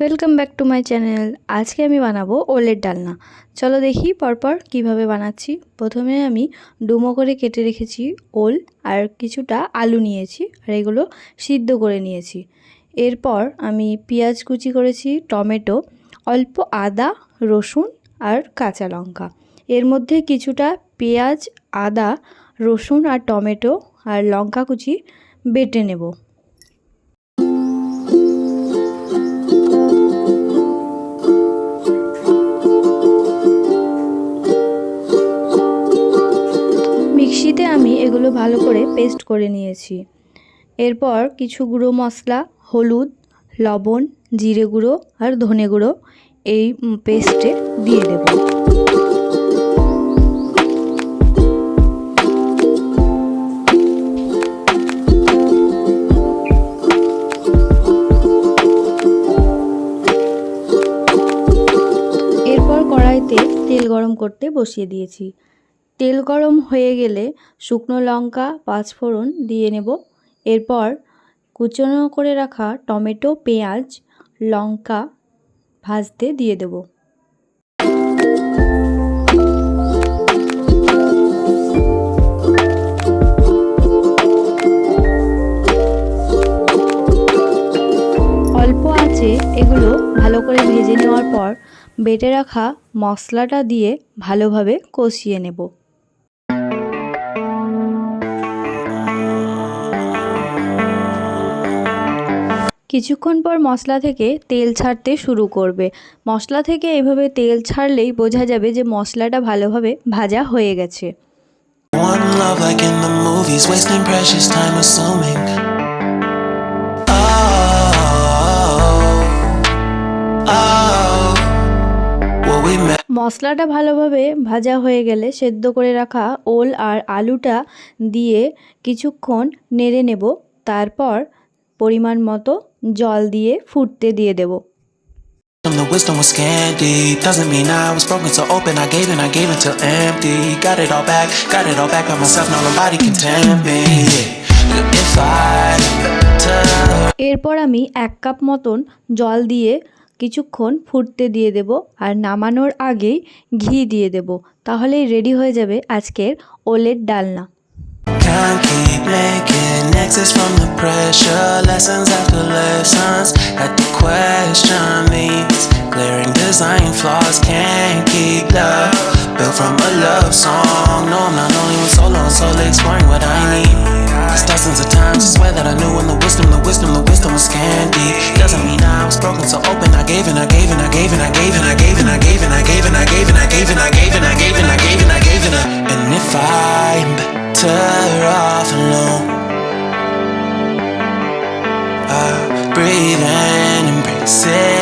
Welcome back to my channel আজকে আমি বানাবো ওলের ডালনা। চলো দেখি পরপর কীভাবে বানাচ্ছি। প্রথমে আমি ডুমো করে কেটে রেখেছি ওল আর কিছুটা আলু নিয়েছি আর এগুলো সিদ্ধ করে নিয়েছি। এরপর আমি পেঁয়াজ কুচি করেছি, টমেটো, অল্প আদা, রসুন আর কাঁচা লঙ্কা। এর মধ্যে কিছুটা পেঁয়াজ, আদা, রসুন আর টমেটো আর লঙ্কা কুচি বেটে নেব। মিক্সিতে আমি এগুলো ভালো করে পেস্ট করে নিয়েছি। এরপর কিছু গুঁড়ো মশলা, হলুদ, লবণ, জিরে গুঁড়ো আর ধনে গুঁড়ো এই পেস্টে দিয়ে দেব। এরপর কড়াইতে তেল গরম করতে বসিয়ে দিয়েছি। তেল গরম হয়ে গেলে শুকনো লঙ্কা, পাঁচফোড়ন দিয়ে নেব। এরপর কুচনো করে রাখা টমেটো, পেঁয়াজ, লঙ্কা ভাজতে দিয়ে দেব। অল্প আছে এগুলো ভালো করে ভেজে নেওয়ার পর বেটে রাখা মশলাটা দিয়ে ভালোভাবে কষিয়ে নেব। কিছুক্ষণ পর মশলা থেকে তেল ছাড়তে শুরু করবে মশলা থেকে এভাবে তেল ছাড়লেই বোঝা যাবে যে মশলাটা ভালোভাবে ভাজা হয়ে গেছে. Oh, oh. মশলাটা ভালোভাবে ভাজা হয়ে গেলে সেদ্ধ করে রাখা ওল আর আলুটা দিয়ে কিছুক্ষণ নেড়ে নেব তারপর পরিমাণ মতো জল দিয়ে ফুটতে দিয়ে দেব The wisdom was scanty. Doesn't mean I was broken, so open. I gave and I gave until empty. Got it all back, got it all back by myself. Now nobody can tempt me. If I এরপর আমি এক cup মতন জল দিয়ে কিছুক্ষণ ফুটতে দিয়ে দেব আর নামানোর আগেই ঘি দিয়ে দেব তাহলেই রেডি হয়ে যাবে আজকের ওলের ডালনা Can't keep making exits from the pressure. Lessons after lessons. Had to question these glaring design flaws. Can't keep love built from a love song. No, I'm not only with solo and solo exploring what I need. Cause dozens of times I swear that I knew when the wisdom, breathing, embrace it.